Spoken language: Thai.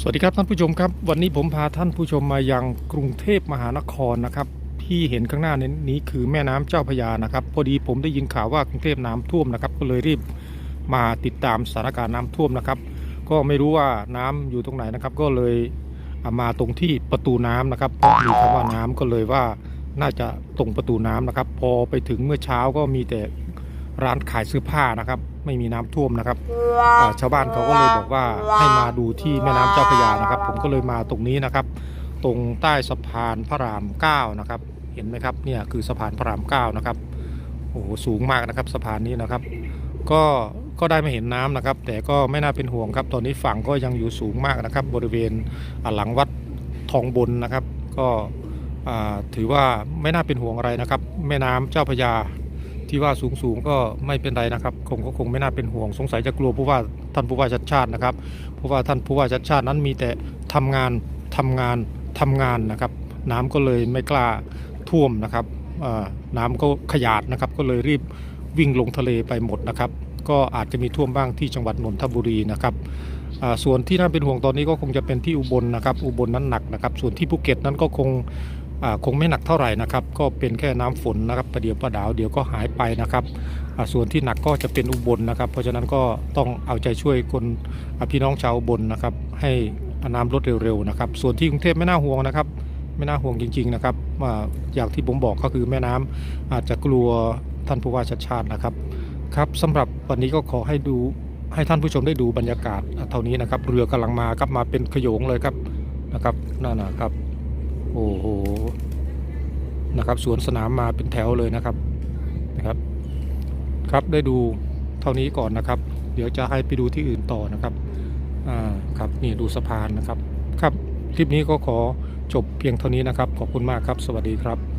สวัสดีครับท่านผู้ชมครับ วันนี้ผมพาท่านผู้ชมมายังกรุงเทพมหานครนะครับที่เห็นข้างหน้านี้นี้คือแม่น้ำเจ้าพยานะครับ พอดีผมได้ยินข่าวว่ากรุงเทพน้ำท่วมนะครับ ก็เลยรีบมาติดตามสถานการณ์น้ำท่วมนะครับ ก็ไม่รู้ว่าน้ำอยู่ตรงไหนนะครับ ก็เลยอ่ามาตรงที่ประตูน้ำนะครับเพราะมีคำว่าน้ำก็เลยว่าน่าจะตรงประตูน้ำนะครับ พอไปถึงเมื่อเช้าก็มีแต่ ร้านขายเสื้อผ้านะครับ ไม่มีน้ำท่วมนะครับอ่าชาวบ้านเขาก็เลยบอกว่าให้มาดูที่แม่น้ำเจ้าพระยานะครับ ผมก็เลยมาตรงนี้นะครับ ตรงใต้สะพานพระราม9นะครับ เห็นไหมครับเนี่ยคือสะพานพระราม9นะครับโอ้โหสูงมากนะครับสะพานนี้นะครับ ก็ก็ได้มาเห็นน้ำนะครับ แต่ก็ไม่น่าเป็นห่วงครับ ตอนนี้ฝั่งก็ยังอยู่สูงมากนะครับ บริเวณอ่าหลังวัดทองบนนะครับ ก็อ่าถือว่าไม่น่าเป็นห่วงอะไรนะครับ แม่น้ำเจ้าพระยา ที่ว่าสูงสูงก็ไม่เป็นไรนะครับคงก็คงไม่น่าเป็นห่วงสงสัยจะกลัวผู้ว่าท่านผู้ว่าชัดชาตินะครับเพราะว่าท่านผู้ว่าชัดชาตินั้นมีแต่ทำงานทำงานทำงานนะครับ น้ำก็เลยไม่กล้าท่วมนะครับน้ำก็ขยาดนะครับ ก็เลยรีบวิ่งลงทะเลไปหมดนะครับ ก็อาจจะมีท่วมบ้างที่จังหวัดนนทบุรีนะครับส่วนที่น่าเป็นห่วงตอนนี้ก็คงจะเป็นที่อุบลนะครับ อุบลนั้นหนักนะครับ ส่วนที่ภูเก็ตนั้นก็คง คงไม่หนักเท่าไหร่นะครับ ก็เป็นแค่น้ำฝนนะครับประเดี๋ยวประดาวเดี๋ยวก็หายไปนะครับส่วนที่หนักก็จะเป็นอุบลนะครับ เพราะฉะนั้นก็ต้องเอาใจช่วยคนพี่น้องชาวอุบลนะครับ ให้น้ำลดเร็วๆนะครับ ส่วนที่กรุงเทพไม่น่าห่วงนะครับ ไม่น่าห่วงจริง ๆนะครับอย่างที่ผมบอกก็คือแม่น้ำอาจจะกลัวท่านผู้ว่าชัดชาตินะครับครับสำหรับวันนี้ก็ขอให้ดูให้ท่านผู้ชมได้ดูบรรยากาศเท่านี้นะครับ เรือกำลังมาครับมาเป็นขโยงเลยครับนะครับนั่นนะครับ โอ้โหนะครับสวนสนามมาเป็นแถวเลยนะครับนะครับ ครับได้ดูเท่านี้ก่อนนะครับ เดี๋ยวจะให้ไปดูที่อื่นต่อนะครับอ่าครับนี่ดูสะพานนะครับ ครับคลิปนี้ก็ขอจบเพียงเท่านี้นะครับ ขอบคุณมากครับ สวัสดีครับ